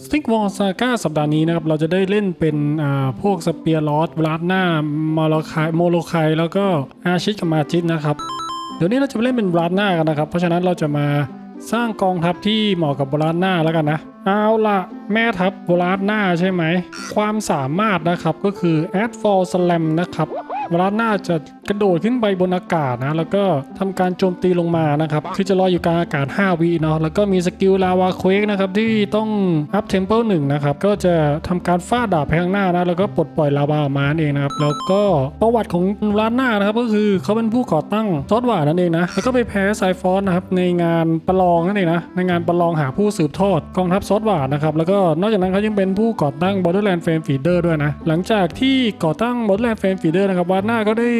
สติกวอลซาก้าสัปดาห์นี้นะครับ เราจะได้เล่นเป็นพวกสเปียร์ลอสบลัดหน้ามอลคายโมโลคายแล้วก็อาชิตกับมาจิตนะครับ เดี๋ยวนี้เราจะไปเล่นเป็นบลัดหน้ากันนะครับ เพราะฉะนั้นเราจะมาสร้างกองทัพที่เหมาะกับบลัดหน้าแล้วกันนะ เอาละแม่ทัพบลัดหน้าใช่ไหม ความสามารถนะครับก็คือ add for slam นะครับ บลัดหน้าจะกระโดดขึ้นไปบนอากาศนะ แล้วก็ทำการโจมตีลงมานะครับคือจะลอยอยู่กลางอากาศ 5 วิเนาะแล้วก็มีสกิลลาวาเควกนะครับที่ต้อง up tempo 1นะครับก็จะทำการฟาดดาบไปข้างหน้านะแล้วก็ปลดปล่อยลาวาออกมาเองนะครับแล้วก็ประวัติของร้านหน้านะครับก็คือเขาเป็นผู้ก่อตั้งซอสหวานนั่นเองนะแล้วก็ไปแพ้ไซฟอนนะครับในงานประลองนั่นเองนะในงานประลองหาผู้สืบทอดกองทัพซอสหวานนะครับแล้วก็นอกจากนั้นเขายังเป็นผู้ก่อตั้ง Borderland Frame Feeder ด้วยนะหลังจากที่ก่อตั้ง Borderland Frame Feeder นะครับวาน่าก็ได้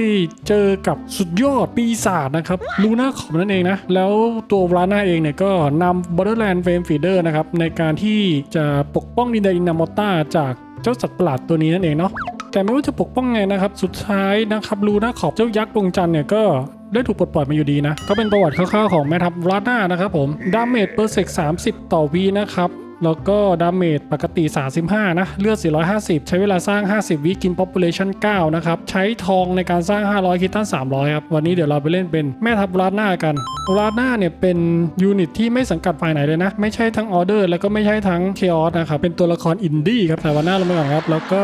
เจอกับสุดยอดปีศาจนะครับลูน่าขอบนั่นเองนะ แล้วตัววาน่าเองเนี่ยก็นำ Borderland Frame Feeder นะครับ ในการที่จะปกป้องดินแดนอินามอต้าจากเจ้าสัตว์ประหลาดตัวนี้นั่นเองเนาะแต่ไม่ว่าจะปกป้องไงนะครับ สุดท้ายนะครับลูน่าขอบเจ้ายักษ์ดวงจันทร์เนี่ยก็ได้ถูกปลดปล่อยมาอยู่ดีนะ ก็เป็นประวัติคร่าวๆของแม่ทัพวาน่านะครับผม ดาเมจเปอร์เซก30 ต่อวีนะครับ แล้วก็ดาเมจปกติ 35 นะ เลือด 450 ใช้เวลาสร้าง 50 วิกิน population 9 นะครับ ใช้ทองในการสร้าง 500 คิดตัน300 ครับ วันนี้เดี๋ยวเราไปเล่นเป็นแม่ทัพราดหน้ากันราดหน้าเนี่ยเป็นยูนิตที่ไม่สังกัดฝ่ายไหนเลยนะ ไม่ใช่ทั้งออเดอร์ แล้วก็ไม่ใช่ทั้งเคออสนะครับ เป็นตัวละครอินดี้ครับแต่วันหน้าเราไปก่อนครับ แล้วก็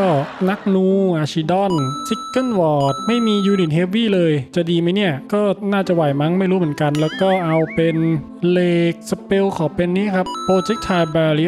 นักนูอาชิดอนซิกเกิลวอร์ดไม่มียูนิตเฮฟวี่เลย จะดีไหมเนี่ย ก็น่าจะไหวมั้งไม่รู้เหมือนกัน แล้วก็เอาเป็นเลกสเปลขอเป็นนี้ครับ projectile barrier Healing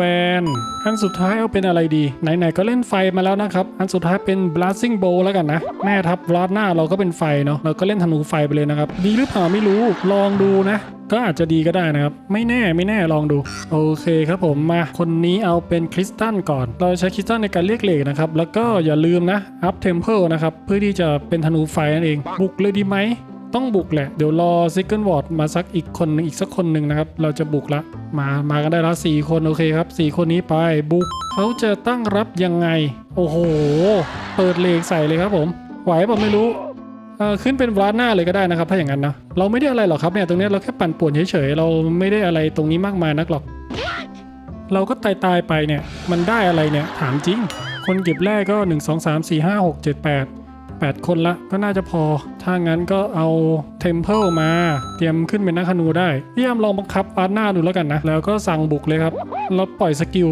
Van อันสุดท้ายเอาเป็นอะไรดี ไหนๆก็เล่นไฟมาแล้วนะครับ อันสุดท้ายเป็น Blasting Bow แล้วกันนะ แม่ทัพบลาดหน้าเราก็เป็นไฟเนาะเราก็เล่นธนูไฟไปเลยนะครับ ดีหรือเปล่าไม่รู้ลองดูนะ ก็อาจจะดีก็ได้นะครับ ไม่แน่ไม่แน่ลองดู โอเคครับผมมา คนนี้เอาเป็นคริสตัลก่อน เราใช้คริสตัลในการเรียกเหล็กนะครับ แล้วก็อย่าลืมนะ Up Temple นะครับเพื่อที่จะเป็นธนูไฟนั่นเองบุกเลยดีไหม ต้องบุกแหละ เดี๋ยวรอซิกเกิลวอร์ดมาสักอีกคนหนึ่งอีกสักคนหนึ่งนะครับ เราจะบุกละ มา มากันได้ละสี่คนโอเคครับสี่คนนี้ไปบุก เขาจะตั้งรับยังไง โอ้โห เปิดเลกใส่เลยครับผม ไหวเปล่าไม่รู้ขึ้นเป็นวลาดหน้าเลยก็ได้นะครับ ถ้าอย่างนั้นนะเราไม่ได้อะไรหรอกครับเนี่ยตรงนี้เราแค่ปั่นป่วนเฉยๆเราไม่ได้อะไรตรงนี้มากมายนักหรอก เราก็ตายตายไปเนี่ย มันได้อะไรเนี่ยถามจริง คนเก็บแรกก็ 1 2 3 4 5 6 7 8 8 คนละ ก็น่าจะพอ ถ้างั้นก็เอาเทมเพลมาเตรียมขึ้นเป็นนักธนูได้พี่ยามลองบังคับปาดหน้าดูแล้วกันนะ แล้วก็สั่งบุกเลยครับเราปล่อยสกิล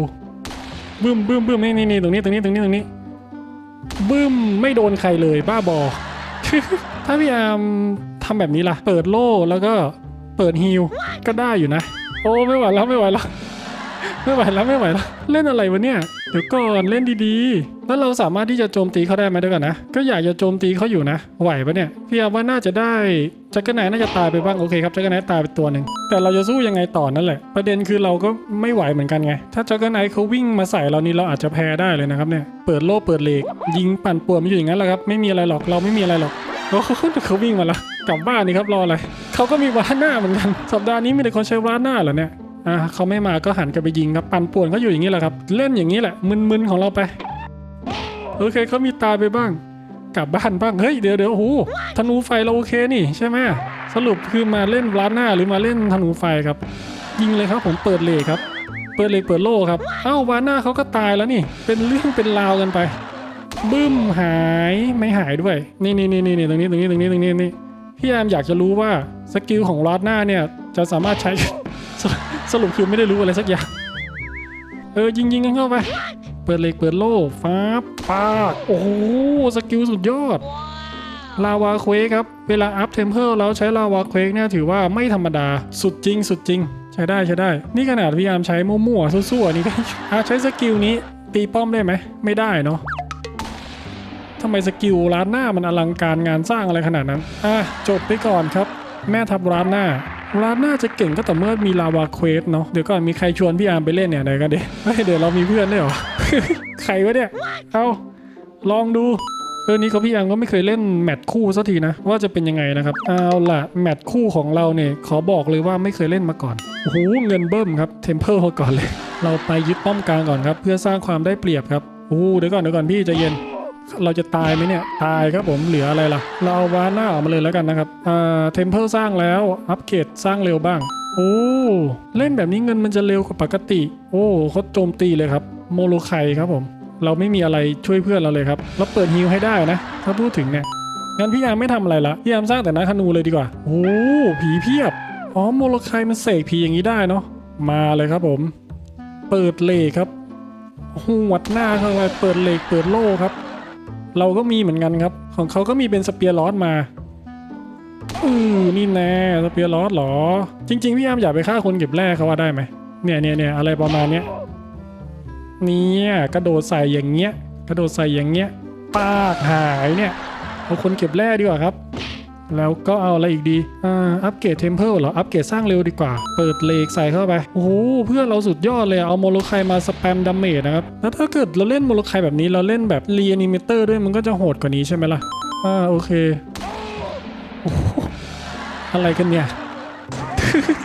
บึ้มบึ้มบึ้มนี่นี่นี่ตรงนี้ตรงนี้ตรงนี้ตรงนี้บึ้มไม่โดนใครเลยบ้าบอ ถ้าพี่ยามทำแบบนี้ล่ะ เปิดโล่แล้วก็เปิดฮิลก็ได้อยู่นะ โอ้ไม่ไหวแล้วไม่ไหวแล้ว ไม่ไหวแล้วไม่ไหวแล้วเล่นอะไรวะเนี่ยเดี๋ยวก่อนเล่นดีๆ แล้วเราสามารถที่จะโจมตีเขาได้ไหมเด้วยวกันนะ ก็อยากจะโจมตีเขาอยู่นะ ไหวปะเนี่ยพี่อาว่าน่าจะได้จักรไนน่าจะตายไปบ้างโอเคครับจักรไนตายไปตัวหนึ่งแต่เราจะสู้ยังไงต่อนั่นแหละ ประเด็นคือเราก็ไม่ไหวเหมือนกันไง ถ้าจักรไนเขาวิ่งมาใส่เรานี่เราอาจจะแพ้ได้เลยนะครับเนี่ยเปิดโล่เปิดเลกยิงปั่นป่วนมันอยู่อย่างนั้นแหละครับไม่มีอะไรหรอกเราไม่มีอะไรหรอกโอ้เขาวิ่งมาละกลับบ้านนี่ครับรออะไรเขาก็มีวาหน้าเหมือนกันสัปดาห์นี้มีแต่คนใช้วาหน้าเหรอเนี่ย อ่าเขาไม่มาก็หันกลับไปยิงครับปั่นป่วนเขาอยู่อย่างนี้แหละครับ เล่นอย่างนี้แหละมึนๆของเราไปโอเคเขามีตายไปบ้าง กลับบ้านบ้างเฮ้ยเดี๋ยวเดี๋ยวโอ้โหธนูไฟเราโอเคนี่ใช่ไหมสรุปคือมาเล่นวาหน้าหรือมาเล่นธนูไฟครับ ยิงเลยครับผมเปิดเลกครับ เปิดเลกเปิดโล่ครับเอ้าวาหน้าเขาก็ตายแล้วนี่ เป็นเรื่องเป็นราวกันไปบึ้มหายไม่หายด้วย นี่นี่นี่นี่ตรงนี้ตรงนี้ตรงนี้ตรงนี้นี่พี่แอมอยากจะรู้ว่าสกิลของลอดหน้าเนี่ยจะสามารถใช้ สรุปคือไม่ได้รู้อะไรสักอย่าง เออยิงยิงกันเข้าไป เปิดเหล็กเปิดโล่ฟ้าปากโอ้โหสกิลสุดยอดลาวาเควกครับ เวลาอัพเทมเพลแล้วใช้ลาวาเควกเนี่ยถือว่าไม่ธรรมดาสุดจริง สุดจริง ใช้ได้ใช้ได้ นี่ขนาดพยายามใช้มั่วๆซั่วๆนี่ก็ใช้สกิลนี้ตีป้อมได้ไหม ไม่ได้เนาะทำไมสกิลร้านหน้ามันอลังการงานสร้างอะไรขนาดนั้น อะจบไปก่อนครับ แม่ทับร้านหน้า ร้านหน้าจะเก่งก็ต่เมื่อมีลาวาเควสเนาะเดี๋ยวก่อนมีใครชวนพี่อาร์มไปเล่นเนี่ยไหนกันเดี๋ยวเฮ้ยเดี๋ยวเรามีเพื่อนด้วยเหรอ ใครวะเนี่ย เอาลองดูเออนี่เขาพี่อาร์มก็ไม่เคยเล่นแมตช์คู่สักทีนะ ว่าจะเป็นยังไงนะครับ เอาล่ะแมตช์คู่ของเราเนี่ยขอบอกเลยว่าไม่เคยเล่นมาก่อนโอ้โหเงินเบิ้มครับเทมเพลก่อนเลย เราไปยึดป้อมกลางก่อนครับ เพื่อสร้างความได้เปรียบครับโอ้โหเดี๋ยวก่อนเดี๋ยวก่อนพี่ใจเย็น เราจะตายไหมเนี่ย ตายครับผมเหลืออะไรล่ะ เราเอาวาน้าออกมาเลยแล้วกันนะครับอ่าเทมเพลสร้างแล้ว อัปเกรดสร้างเร็วบ้าง โอ้ เล่นแบบนี้เงินมันจะเร็วกว่าปกติ โอ้เขาโจมตีเลยครับ โมโลไคครับผม เราไม่มีอะไรช่วยเพื่อนเราเลยครับ เราเปิดฮิวให้ได้นะ ถ้าพูดถึงเนี่ยงั้นพี่ยามไม่ทำอะไรละพี่ยามสร้างแต่นักธนูเลยดีกว่า โอ้ผีเพียบอ๋อโมโลไคมันเสกผีอย่างนี้ได้เนาะมาเลยครับผม เปิดเลขครับหวดหน้าเข้าไปเปิดเลขเปิดโล่ครับ เราก็มีเหมือนกันครับ ของเขาก็มีเป็นสเปียร์ลอสมาอือนี่แน่สเปียร์ลอสเหรอ จริง ๆ พี่ยามอยากไปฆ่าคนเก็บแร่เขาว่าได้ไหมเนี่ยเนี่ยเนี่ยอะไรประมาณเนี้ยเนี่ยกระโดดใส่อย่างเงี้ย กระโดดใส่อย่างเงี้ยปากหายเนี่ยเอาคนเก็บแร่ดีกว่าครับ แล้วก็เอาอะไรอีกดีอ่าอัปเกรดเทมเพลเหรอ อัปเกรดสร้างเร็วดีกว่า เปิดเลกใส่เข้าไป โอ้โห เพื่อนเราสุดยอดเลยเอาโมโลไคมาสแปมดาเมจนะครับ แล้วถ้าเกิดเราเล่นโมโลไคแบบนี้เราเล่นแบบรีแอนิเมเตอร์ด้วยมันก็จะโหดกว่านี้ใช่ไหมล่ะ อ่าโอเคโอ้อะไรกันเนี่ย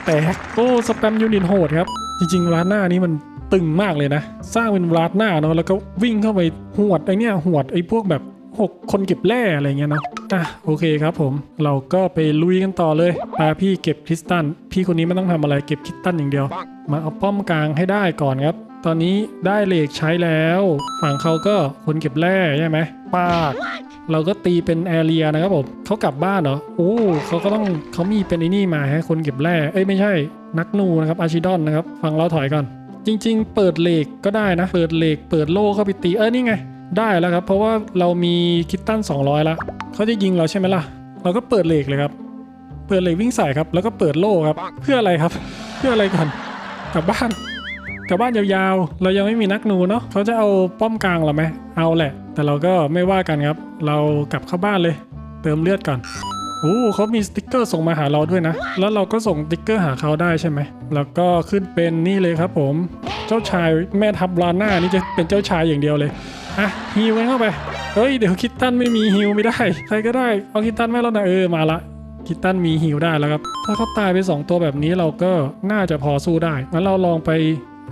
แตกโอ้สแปมยูนิตโหดครับ จริงๆร้านหน้านี้มันตึงมากเลยนะ สร้างเป็นร้านหน้าเนาะแล้วก็วิ่งเข้าไปหวดไอเนี่ยหวดไอพวกแบบหกคนเก็บแร่อะไรเงี้ยเนาะ อะโอเคครับผม เราก็ไปลุยกันต่อเลยพาพี่เก็บคริสตัลพี่คนนี้ไม่ต้องทำอะไรเก็บคริสตัลอย่างเดียว มาเอาป้อมกลางให้ได้ก่อนครับ ตอนนี้ได้เหล็กใช้แล้ว ฝั่งเขาก็คนเก็บแร่ใช่ไหมปากเราก็ตีเป็นแอเรียนะครับผมเขากลับบ้านเหรอโอ้เขาก็ต้องเขามีเป็นไอ้นี่มาให้คนเก็บแร่เอ้ยไม่ใช่ นักนูนะครับอาชิดอนนะครับฟังเราถอยก่อน จริง ๆ เปิดเหล็กก็ได้นะ เปิดเหล็กเปิดโล่เข้าไปตีเอ้ยนี่ไง ได้แล้วครับ เพราะว่าเรามีคิตตัน200ล้ว เขาจะยิงเราใช่ไหมล่ะ เราก็เปิดเหล็กเลยครับ เปิดเหล็กวิ่งใส่ครับ แล้วก็เปิดโล่ครับ เพื่ออะไรครับ เพื่ออะไรก่อน กลับบ้าน กลับบ้านยาวๆ เรายังไม่มีนักนูเนาะเขาจะเอาป้อมกลางเราไหมเอาแหละ แต่เราก็ไม่ว่ากันครับ เรากลับเข้าบ้านเลย เติมเลือดก่อนโอ้เขามีสติกเกอร์ส่งมาหาเราด้วยนะ แล้วเราก็ส่งสติกเกอร์หาเขาได้ใช่ไหม แล้วก็ขึ้นเป็นนี่เลยครับผม เจ้าชายแม่ทัพลาน่านี่จะเป็นเจ้าชายอย่างเดียวเลย อะฮิวกันเข้าไป เฮ้ยเดี๋ยวคิตตันไม่มีฮิวไม่ได้ ใครก็ได้ เอาคิตตันแม่แล้วนะเออมาละคิตตันมีฮิวได้แล้วครับ ถ้าเขาตายไป 2 ตัวแบบนี้เราก็น่าจะพอสู้ได้ งั้นเราลองไป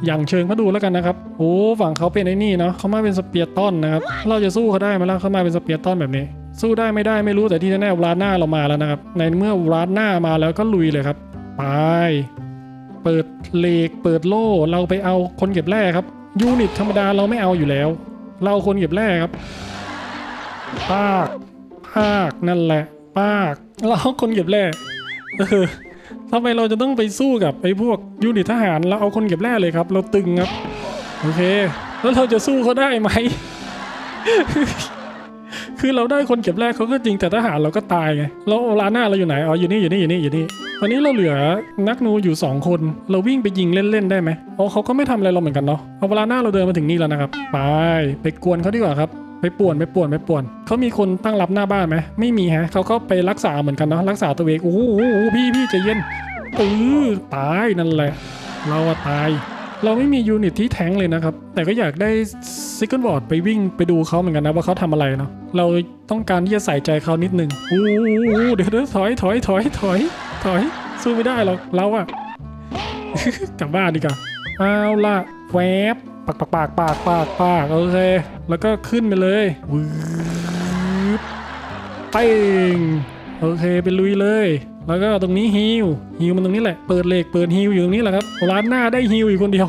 อย่างเชิงมาดูแล้วกันนะครับ โอ้ฝั่งเขาเป็นไอ้นี่เนาะเขามาเป็นสเปียร์ต้อนนะครับ เราจะสู้เขาได้ไหมล่ะเขามาเป็นสเปียร์ต้อนแบบนี้ สู้ได้ไม่ได้ไม่รู้แต่ที่แน่ๆวลาหน้าเรามาแล้วนะครับ ในเมื่อวลาหน้ามาแล้วก็ลุยเลยครับ ไป เปิดเลกเปิดโล่ เราไปเอาคนเก็บแร่ครับ ยูนิตธรรมดาเราไม่เอาอยู่แล้ว เราคนเก็บแร่ครับ ปาก ปากนั่นแหละ ปาก เราเอาคนเก็บแร่เออทำไมเราจะต้องไปสู้กับไอ้พวกยูนิตทหารเราเอาคนเก็บแร่เลยครับ เราตึงครับ โอเค แล้วเราจะสู้เขาได้ไหม คือเราได้คนเก็บแรกเขาก็จริงแต่ทหารเราก็ตายไงแล้วลาหน้าเราอยู่ไหนอ๋ออยู่นี่อยู่นี่อยู่นี่อยู่นี่ตอนนี้เราเหลือนักนูอยู่ 2 คน เราวิ่งไปยิงเล่นๆได้ไหมอ๋อเขาก็ไม่ทำอะไรเราเหมือนกันเนาะเอาเวลาหน้าเราเดินมาถึงนี่แล้วนะครับไปไปกวนเขาดีกว่าครับไปป่วนไปป่วนไปป่วน เขามีคนตั้งรับหน้าบ้านไหมไม่มีฮะเขาก็ไปรักษาเหมือนกันเนาะรักษาตัวเองโอ้โหพี่พี่ใจเย็นเออตายนั่นแหละ เราตาย เราไม่มียูนิตที่แทงเลยนะครับ แต่ก็อยากได้ ซิกเกิลบอร์ดไปวิ่งไปดูเขาเหมือนกันนะว่าเขาทำอะไรเนาะเราต้องการที่จะใส่ใจเขานิดนึงอู้หูเดี๋ยวเดี๋ยวถอยถอยถอยถอยถอยสู้ไม่ได้หรอกเราอะกลับบ้านดีกว่าเอาล่ะแวบปากปากปากปากปากปากโอเคแล้วก็ขึ้นไปเลยวืบเป้งโอเคไปลุยเลย แล้วก็ตรงนี้ฮิวฮิวมันตรงนี้แหละเปิดเหล็กเปิดฮิวอยู่ตรงนี้แหละครับร้านหน้าได้ฮิวอยู่คนเดียว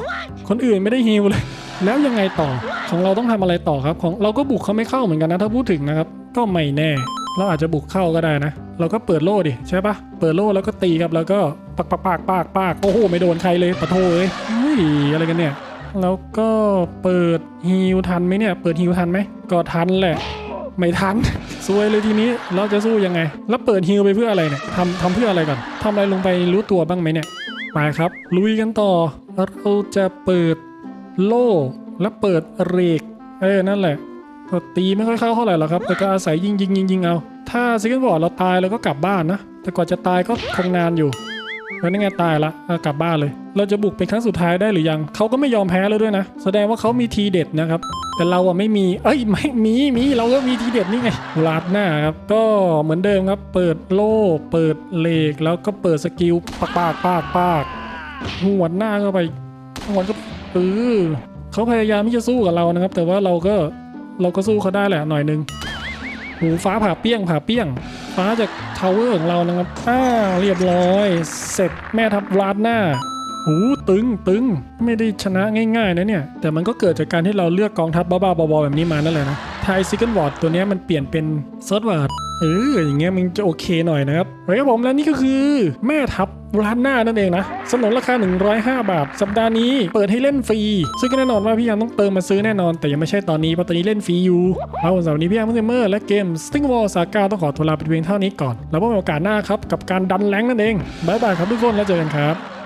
คนอื่นไม่ได้ฮิวเลย แล้วยังไงต่อ ของเราต้องทำอะไรต่อครับ ของเราก็บุกเขาไม่เข้าเหมือนกันนะถ้าพูดถึงนะครับ ก็ไม่แน่ เราอาจจะบุกเข้าก็ได้นะ เราก็เปิดโล่ดิใช่ปะเปิดโล่แล้วก็ตีครับแล้วก็ปักปักปากปากปากโอ้โหไม่โดนใครเลยปะโถเอ้ยเฮ้ยอะไรกันเนี่ยแล้วก็เปิดฮิวทันไหมเนี่ย เปิดฮิวทันไหมก็ทันแหละ ไม่ทันซวยเลยทีนี้เราจะสู้ยังไง แล้วเปิดฮิลไปเพื่ออะไรเนี่ยทำทำเพื่ออะไรก่อนทำอะไรลงไปรู้ตัวบ้างไหมเนี่ยมาครับ ลุยกันต่อเราจะเปิดโล่ แล้วเปิดเรกเออนั่นแหละตีไม่ค่อยเข้าเท่าไหร่หรอกครับ แต่ก็อาศัยยิงยิงยิงยิงเอา ถ้าซิกเกิลบอร์ดเราตายเราก็กลับบ้านนะ แต่กว่าจะตายก็คงนานอยู่แล้วนี่ไงตายละกลับบ้านเลย เราจะบุกเป็นครั้งสุดท้ายได้หรือยัง เขาก็ไม่ยอมแพ้แล้วด้วยนะ แสดงว่าเขามีทีเด็ดนะครับ แต่เราอะไม่มี เอ้ยไม่มีมีเราก็มีทีเด็ดนี่ไงลาดหน้าครับ ก็เหมือนเดิมครับ เปิดโล่ เปิดเลกแล้วก็เปิดสกิลปากปากปากปากหวดหน้าเข้าไปหวดก็เออ เขาพยายามที่จะสู้กับเรานะครับ แต่ว่าเราก็เราก็สู้เขาได้แหละหน่อยนึงหูฟ้าผ่าเปี้ยงผ่าเปี้ยง ฟ้าจากทาวเวอร์ของเรานะครับอ้าเรียบร้อย เสร็จแม่ทัพวาดหน้าหูตึงตึงไม่ได้ชนะง่ายๆนะเนี่ย แต่มันก็เกิดจากการที่เราเลือกกองทัพบ้าๆบอๆแบบนี้มานั่นแหละนะ ไทยซิกเกิลวอร์ดตัวนี้มันเปลี่ยนเป็นเซิร์ชวอร์ดเอออย่างเงี้ยมันจะโอเคหน่อยนะครับเฮ้ยครับผมและนี่ก็คือแม่ทัพร้านหน้านั่นเองนะสนนราคา 105 บาท สัปดาห์นี้เปิดให้เล่นฟรี ซึ่งก็แน่นอนว่าพี่ยังต้องเติมมาซื้อแน่นอน แต่ยังไม่ใช่ตอนนี้เพราะตอนนี้เล่นฟรีอยู่เอาสำหรับนนี้พี่ยังเพิ่งเมอร์และเกม Sting Wall Saga ต้องขอตัวลาไปเพียงเท่านี้ก่อน แล้วพบกันโอกาสหน้าครับกับการดันแรงนั่นเองบ๊ายบายครับทุกคนแล้วเจอกันครับ